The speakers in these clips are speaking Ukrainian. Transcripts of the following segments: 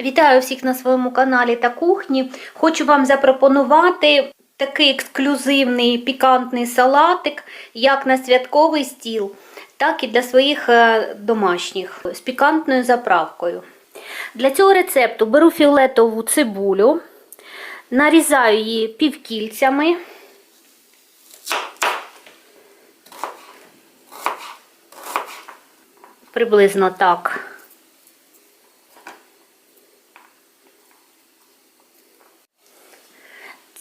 Вітаю всіх на своєму каналі та кухні. Хочу вам запропонувати такий ексклюзивний пікантний салатик, як на святковий стіл, так і для своїх е, домашніх з пікантною заправкою. Для цього рецепту беру фіолетову цибулю, нарізаю її півкільцями. Приблизно так.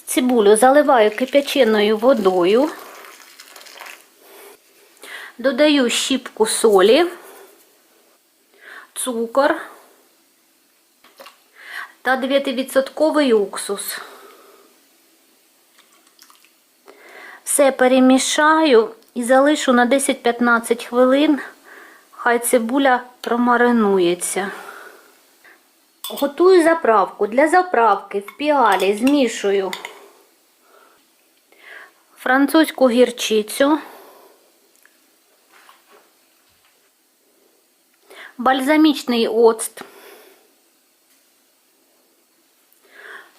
Цибулю заливаю кип'яченою водою, додаю щіпку солі, цукор та 9% уксус. Все перемішаю і залишу на 10-15 хвилин, хай цибуля промаринується. Готую заправку. Для заправки в піалі змішую французьку гірчицю, бальзамічний оцт,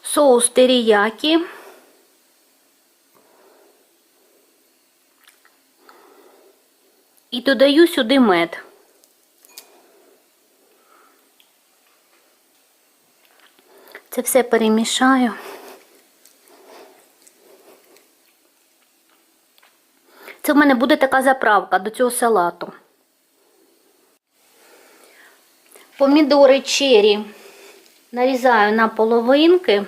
соус теріякі, і додаю сюди мед. Це все перемішаю. Це в мене буде така заправка до цього салату. Помідори чері нарізаю на половинки.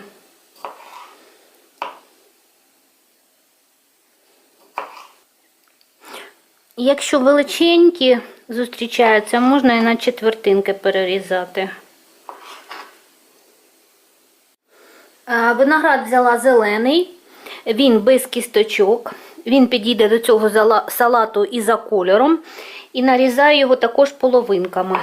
Якщо величенькі зустрічаються, можна і на четвертинки перерізати. Виноград взяла зелений, він без кісточок. Він підійде до цього салату і за кольором. І нарізаю його також половинками.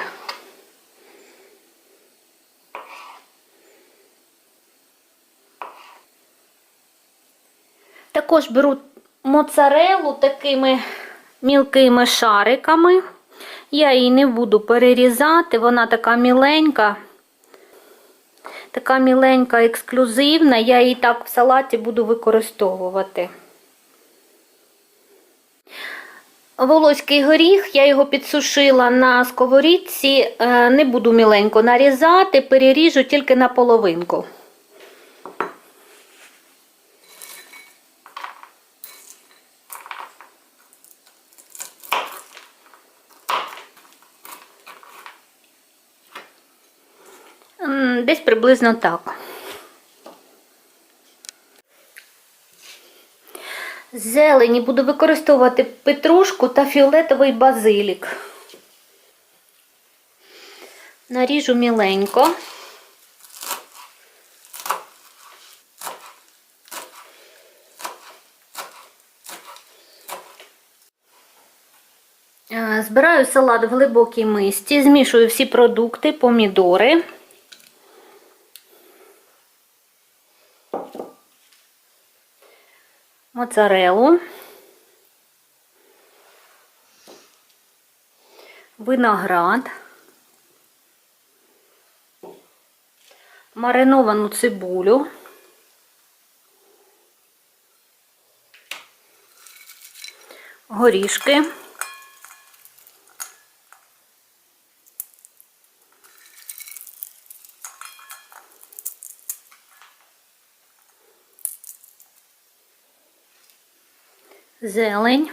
Також беру моцарелу такими мілкими шариками. Я її не буду перерізати, вона така міленька. Така міленька, ексклюзивна, я її так в салаті буду використовувати. Волоський горіх, я його підсушила на сковорідці, е, не буду міленько нарізати, переріжу тільки на половинку. Десь приблизно так. Зелені буду використовувати петрушку та фіолетовий базилік. Наріжу міленько. Е, Збираю салат в глибокій мисці, змішую всі продукти, помідори. Моцарелу, виноград, мариновану цибулю, горішки. Зелень.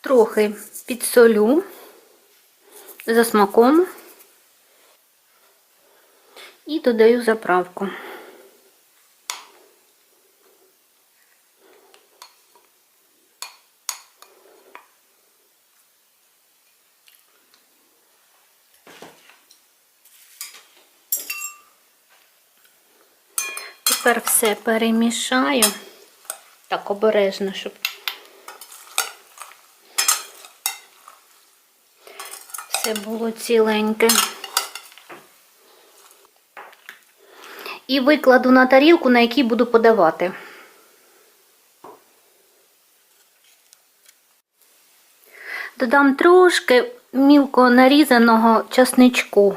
Трохи підсолю за смаком і додаю заправку. Тепер все перемішаю. Так, обережно, щоб все було ціленьке. І викладу на тарілку, на якій буду подавати. Додам трошки мілко нарізаного часничку.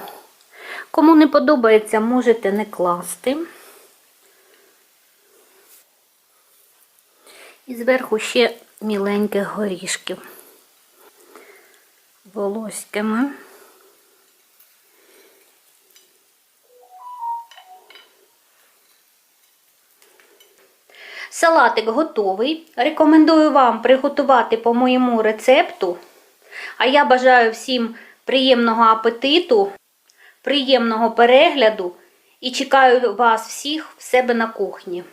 Кому не подобається, можете не класти. І зверху ще міленьких горішків. Волоськими. Салатик готовий. Рекомендую вам приготувати по моєму рецепту. А я бажаю всім приємного апетиту, приємного перегляду і чекаю вас всіх в себе на кухні.